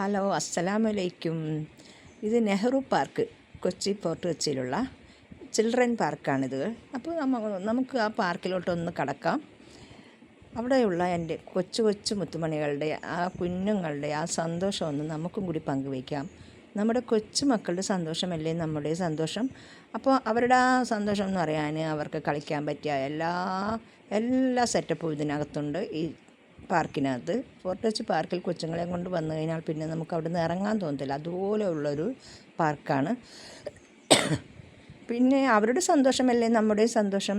Hello അസ്സലാമലൈക്കും. ഇത് Nehru park Kochi fort കൊച്ചിയിലുള്ള ചിൽഡ്രൻ പാർക്കാണിത്. അപ്പോൾ നമ്മ നമുക്ക് ആ പാർക്കിലോട്ടൊന്ന് കടക്കാം. അവിടെയുള്ള എന്റെ കൊച്ചു കൊച്ചു മുത്തുമണികളുടെ ആ കുഞ്ഞുങ്ങളുടെ ആ സന്തോഷമൊന്ന് നമുക്കും കൂടി പങ്കുവയ്ക്കാം. നമ്മുടെ കൊച്ചു മക്കളുടെ സന്തോഷമല്ലേ നമ്മുടെ സന്തോഷം? അപ്പോൾ അവരുടെ ആ സന്തോഷം എന്ന് പറയാൻ അവർക്ക് കളിക്കാൻ പറ്റിയ എല്ലാ എല്ലാ സെറ്റപ്പും ഇതിനകത്തുണ്ട്. ഈ പാർക്കിനകത്ത്. ഫോർട്ട് കൊച്ചി പാർക്കിൽ കൊച്ചുങ്ങളെ കൊണ്ട് വന്നു കഴിഞ്ഞാൽ പിന്നെ നമുക്ക് അവിടെ നിന്ന് ഇറങ്ങാൻ തോന്നത്തില്ല. അതുപോലെ ഉള്ളൊരു പാർക്കാണ്. പിന്നെ അവരുടെ സന്തോഷമല്ലേ? നമ്മുടെ സന്തോഷം.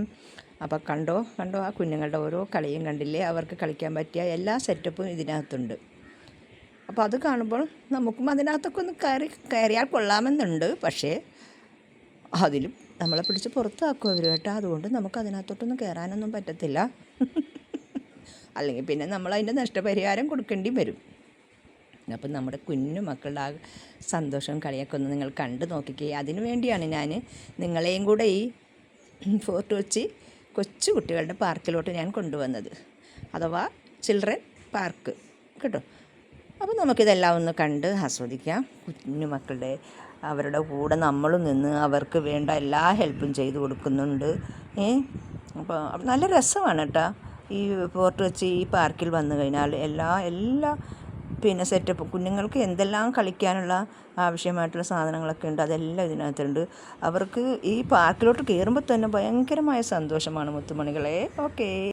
അപ്പോൾ കണ്ടോ? കണ്ടോ? ആ കുഞ്ഞുങ്ങളുടെ ഓരോ കളിയും കണ്ടില്ലേ? അവർക്ക് കളിക്കാൻ പറ്റിയ എല്ലാ സെറ്റപ്പും ഇതിനകത്തുണ്ട്. അപ്പോൾ അത് കാണുമ്പോൾ നമുക്കും അതിനകത്തൊക്കെ ഒന്ന് കയറി കയറിയാൽ കൊള്ളാമെന്നുണ്ട്. പക്ഷേ അതിലും നമ്മളെ പിടിച്ച് പുറത്താക്കും അവർ കേട്ടോ. അതുകൊണ്ട് നമുക്ക് അതിനകത്തോട്ടൊന്നും കയറാനൊന്നും പറ്റത്തില്ല. അല്ലെങ്കിൽ പിന്നെ നമ്മൾ അതിന്റെ നഷ്ടപരിഹാരം കൊടുക്കേണ്ടി വരും. അപ്പം നമ്മുടെ കുഞ്ഞു മക്കളുടെ ആ സന്തോഷം കളിയൊക്കെ ഒന്ന് നിങ്ങൾ കണ്ടു നോക്കിക്കേ. അതിനു വേണ്ടിയാണ് ഞാൻ നിങ്ങളെയും കൂടെ ഈ ഫോർട്ട് കൊച്ചി കൊച്ചു കുട്ടികളുടെ പാർക്കിലോട്ട് ഞാൻ കൊണ്ടുവന്നത്. അഥവാ ചിൽഡ്രൻ പാർക്ക്. കേട്ടോ? അപ്പോൾ നമുക്കിതെല്ലാം ഒന്ന് കണ്ട് ആസ്വദിക്കാം. കുഞ്ഞു മക്കളുടെ അവരുടെ കൂടെ നമ്മളും നിന്ന് അവർക്ക് വേണ്ട എല്ലാ ഹെൽപ്പും ചെയ്തു കൊടുക്കുന്നുണ്ട്. ഏ? അപ്പോൾ നല്ല രസമാണ് കേട്ടോ. ഈ ഫോർട്ട് വെച്ച് ഈ പാർക്കിൽ വന്നു കഴിഞ്ഞാൽ എല്ലാ എല്ലാ പിന്നെ സെറ്റപ്പ് കുഞ്ഞുങ്ങൾക്ക് എന്തെല്ലാം കളിക്കാനുള്ള ആവശ്യമായിട്ടുള്ള സാധനങ്ങളൊക്കെ ഉണ്ട് അതെല്ലാം ഇതിനകത്തുണ്ട്. അവർക്ക് ഈ പാർക്കിലോട്ട് കയറുമ്പോൾ തന്നെ ഭയങ്കരമായ സന്തോഷമാണ് മുത്തുമണികളെ. ഓക്കേ.